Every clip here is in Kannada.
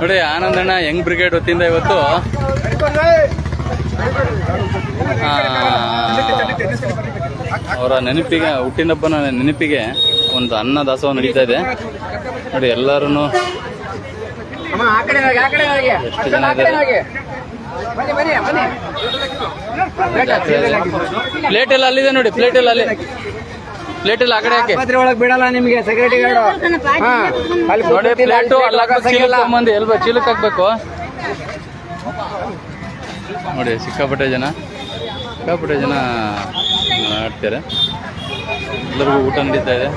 ನೋಡಿ ಆನಂದಣ್ಣ ಯಂಗ್ ಬ್ರಿಗೇಡ್ ವತಿಯಿಂದ ಇವತ್ತು? ಅವರ ನೆನಪಿಗೆ ಹುಟ್ಟಿನಬ್ಬನ ನೆನಪಿಗೆ ಒಂದು ಅನ್ನ ದಾಸೋಹ ನಡೀತಾ ಇದೆ. ನೋಡಿ ಎಲ್ಲರೂ ಎಷ್ಟು ಜನ ಇದ್ದಾರೆ? ಪ್ಲೇಟ್ ಎಲ್ಲ ಅಲ್ಲಿದೆ ನೋಡಿ ಪ್ಲೇಟ್ ಎಲ್ಲ ಅಲ್ಲಿ. ಪ್ಲೇಟ್ ಎಲ್ಲ ಆ ಕಡೆ ಹಾಕಿ ಆಸ್ಪತ್ರೆ ಒಳಗೆ ಬಿಡಲ್ಲ ನಿಮಗೆ ಸೆಕ್ಯೂರಿಟಿ ಗಾರ್ಡ್ ಹಾ ಅಲ್ಲಿ ನೋಡಿ ಪ್ಲೇಟು ಅಲ್ಲಿ ಹಾಕ್ಬೇಕು ಚೀಲಕ್ಕೆ ಮಂದಿ ಎಲ್ಬ ಚೀಲಕ್ಕೆ ಹಾಕ್ಬೇಕು? ನೋಡಿ ಸಿಕ್ಕಾಪಟ್ಟೆ ಜನ. ಸಿಕ್ಕಾಪಟ್ಟೆ ಜನ ಆಡ್ತಾರೆ. ಎಲ್ಲರಿಗೂ ಊಟ ನಡೀತಾ ಇದೆ.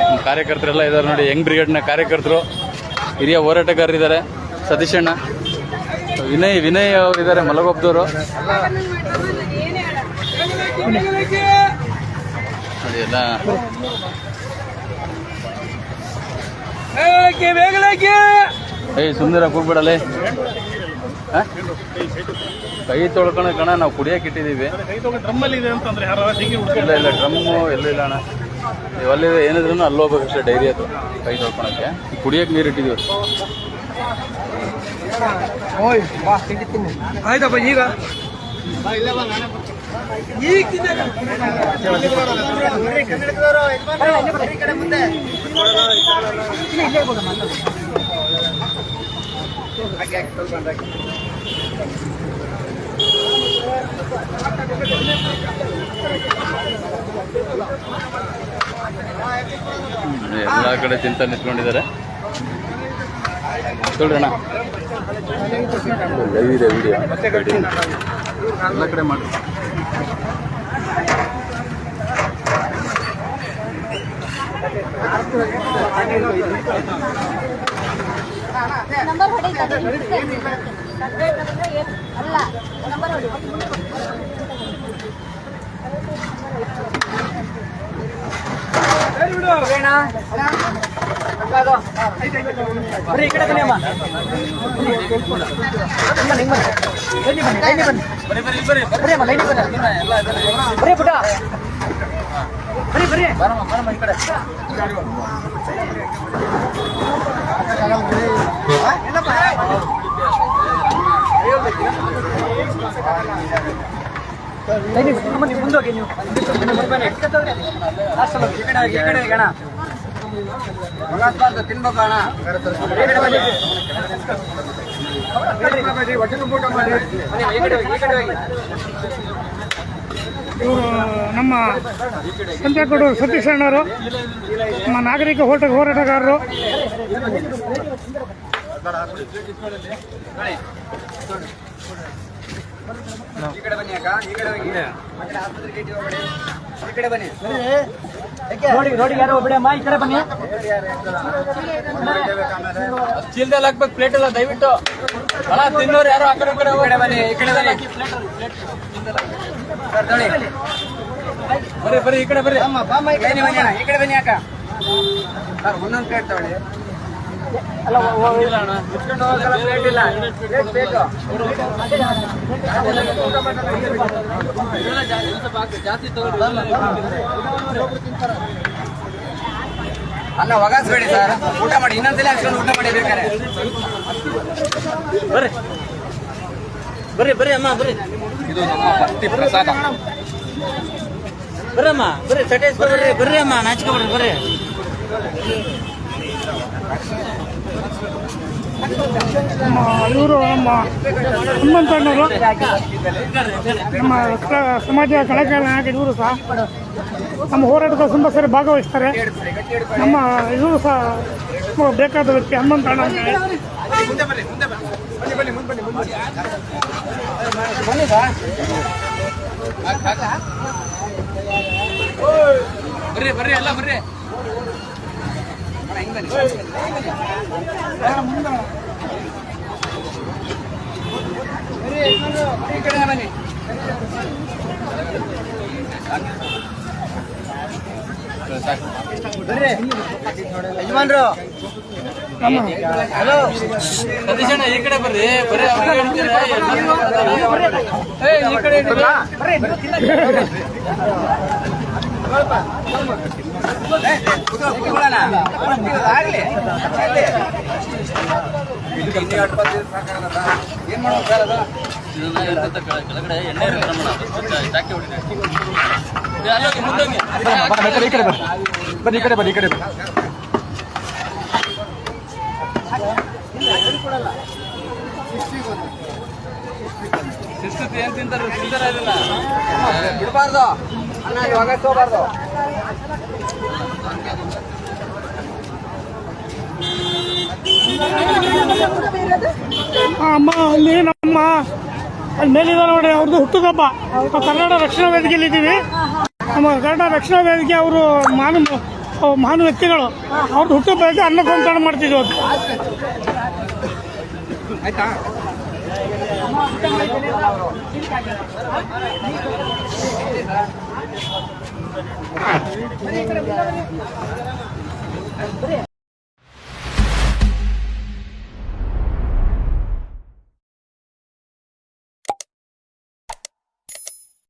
ನಮ್ಮ ಕಾರ್ಯಕರ್ತರೆಲ್ಲ ಇದ್ದಾರೆ ನೋಡಿ ಯಂಗ್ ಬ್ರಿಗೇಡ್ನ ಕಾರ್ಯಕರ್ತರು. ಹಿರಿಯ ಹೋರಾಟಗಾರರಿದ್ದಾರೆ ಸತೀಶಣ್ಣ ವಿನಯ್ ವಿನಯ್ ಅವರು ಇದ್ದಾರೆ ಮಲಗೊಬ್ಬದವರು ಎಲ್ಲ ಏಯ್ ಸುಂದರ ಕೂಗ್ಬಿಡಲೇ. ಹ? ಕೈ ತೊಳ್ಕೊಳ ಕಣ ನಾವು ಕುಡಿಯಕ್ಕೆ ಇಟ್ಟಿದ್ದೀವಿ. ಇಲ್ಲ ಇಲ್ಲ ಡ್ರಮ್ಮು ಎಲ್ಲೂ ಇಲ್ಲ ಅಣ್ಣ. ನೀವು ಏನಿದ್ರೂ ಏನಿದ್ರು ಅಲ್ಲಿ ಹೋಗ್ಬೇಕು ಅಷ್ಟೇ ಡೈರಿ ಅದು ಕೈ ತೊಳ್ಕೊಳಕ್ಕೆ. ಕುಡಿಯಕ್ಕೆ ನೀರು ಇಟ್ಟಿದ್ದೀವಿ ಆಯ್ತಪ್ಪ ಈಗ? ಎಲ್ಲ ಕಡೆ ಚಿಂತನೆ ನಿಂತ್ಕೊಂಡಿದ್ದಾರೆ ಲೈವ್ ಇದೆ ವಿಡಿಯೋ ಎಲ್ಲ ಕಡೆ ಮಾಡಿ. ನಂಬರ್ ಹೊಡಿ. ಅಲ್ಲ. ನಂಬರ್ ಹೊಡಿ ಬರ್ರಿ ಈ ಕಡೆ ಬನ್ನಿ ಅಮ್ಮ ಬನ್ನಿ ಬನ್ನಿ ಬನ್ನಿ ಬನ್ನಿ ಬನ್ನಿ ಬರ್ರಿ ಅಮ್ಮ ಲೈನ್ ಬನ್ನಿ ಬರ್ರಿ ಪುಟ ಬರ್ರಿ ಬರ್ರಿ ಬರಮ್ಮ ಬರಮ್ಮ ಈ ಕಡೆ ಮುಂದೋಗಿ ನೀವು ಲಾಸ್ಟ್. ಈ ಕಡೆ ಈ ಕಡೆ ಹೋಗಿ ಈ ಇವರು ನಮ್ಮ ಸಂತೆಕೋಡು ಸತೀಶ್ ಅಣ್ಣವರು ನಮ್ಮ ನಾಗರಿಕ ಹೋಟೆಲ್ ಹೋರಾಟಗಾರರು. ಈ ಕಡೆ ಬನ್ನಿ ಅಕ್ಕ ಈ ಕಡೆ ಬನ್ನಿ ಈ ಕಡೆ ಬನ್ನಿ. ನೋಡಿ ನೋಡಿ ಯಾರು ಬಿಡಿ ಅಮ್ಮ ಈ ಕಡೆ ಬನ್ನಿ. ಚೀಲದಲ್ಲಿ ಹಾಕ್ಬೇಕು ಪ್ಲೇಟ್ ಎಲ್ಲ ದಯವಿಟ್ಟು. ಅಲ್ಲ ತಿನ್ನೋರು ಯಾರು ಆ ಕಡೆ ಈ ಕಡೆ ಈ ಕಡೆ ಬನ್ನಿ ಈ ಕಡೆ ಬನ್ನಿ. ಸರ್ ನೋಡಿ ಬರ್ರಿ ಬರ್ರಿ ಈ ಕಡೆ ಬರ್ರಿ ಅಮ್ಮ ಬಾಮ್ಮ ಈ ಕಡೆ ಬನ್ನಿ. ಯಾಕ ಈ ಕಡೆ ಬನ್ನಿ ಅಕ್ಕ. ಸರ್ ಒಂದೊಂದು ಪ್ಲೇಟ್ ತಗೊಳ್ಳಿ. ಅಲ್ಲ ಒಗಾಸ್ಬೇಡಿ ಸರ್. ಊಟ ಮಾಡಿ. ಇನ್ನೊಂದ್ಸಲ ಹಾಕ್ಸ್ಕೊಂಡು ಊಟ ಮಾಡಿ ಬೇಕಾರೆ ಬರ್ರಿ. ಬರ್ರಿ ಬರ್ರಿ ಅಮ್ಮ ಬರ್ರಿ. ಇದು ನಮ್ಮ ಭಕ್ತಿ ಪ್ರಸಾದ. ಬರ್ರಮ್ಮ ಬರ್ರಿ. ಸಟೇಶ್ ಬರ್ರಿ ಬರ್ರಿ ಅಮ್ಮ. ನಾಚಿಕೊಂಡ್ರಿ ಬರ್ರಿ. ಇವರು ನಮ್ಮ ಹನುಮಂತಣ್ಣವರು ನಮ್ಮ ಸಮಾಜ ಕಳಕಳಿ ನಾಯಕ ಇವರು ಸಹ ನಮ್ಮ ಹೋರಾಟದ ತುಂಬ ಸರಿ ಭಾಗವಹಿಸ್ತಾರೆ. ನಮ್ಮ ಇವರು ಸಹ ಬೇಕಾದ ವ್ಯಕ್ತಿ ಹನುಮಂತಣ್ಣ ಅಂತ ಬರ್ರಿ ಬರ್ರಿ, ಎಲ್ಲ ಬರ್ರಿ ಹಿಂಗ್ ಬನ್ನಿ ಈ ಕಡೆ ಬನ್ನಿ ಬರ್ರಿ ಯಜಮಾನ್ರು ಹಲೋ ಸತೀಶ್ ಅಣ್ಣ ಈ ಕಡೆ ಬರ್ರಿ ಬರೀ ಅವ್ರಿಗೆ ಹೇಳ್ತೀರಾ? ಏ, ಈ ಕಡೆ ಇರ್ತೈತೆ ಕೆಳ- ಕೆಳಗಡೆ ಎಣ್ಣೆ. ಬನ್ನಿ ಕಡೆ ಬನ್ನಿ ಕಡೆ ಬನ್ನಿ ಶಿಸ್ತುತಿ ಏನ್ ತಿಂತಾರೆ ತಿಂತಾರ ಬಿಡಬಾರ್ದು ಅಮ್ಮ ಅಲ್ಲಿ ನಮ್ಮ ಅಲ್ಲಿ ಮೇಲಿದ ನೋಡಿ ಅವ್ರದ್ದು ಹುಟ್ಟುಹಬ್ಬ ನಾವು ಕನ್ನಡ ರಕ್ಷಣಾ ವೇದಿಕೆಯಲ್ಲಿ ಇದ್ದೀವಿ. ನಮ್ಮ ಕನ್ನಡ ರಕ್ಷಣಾ ವೇದಿಕೆ ಅವರು ಮಾನು ಮಹಾನ್ ವ್ಯಕ್ತಿಗಳು. ಅವ್ರದ್ದು ಹುಟ್ಟುಹಬ್ಬಕ್ಕೆ ಅನ್ನ ಕೊಂಕಣ ಮಾಡ್ತಿದ್ವಿ ಅವತ್ತು. ಆಯ್ತಾ? Ah.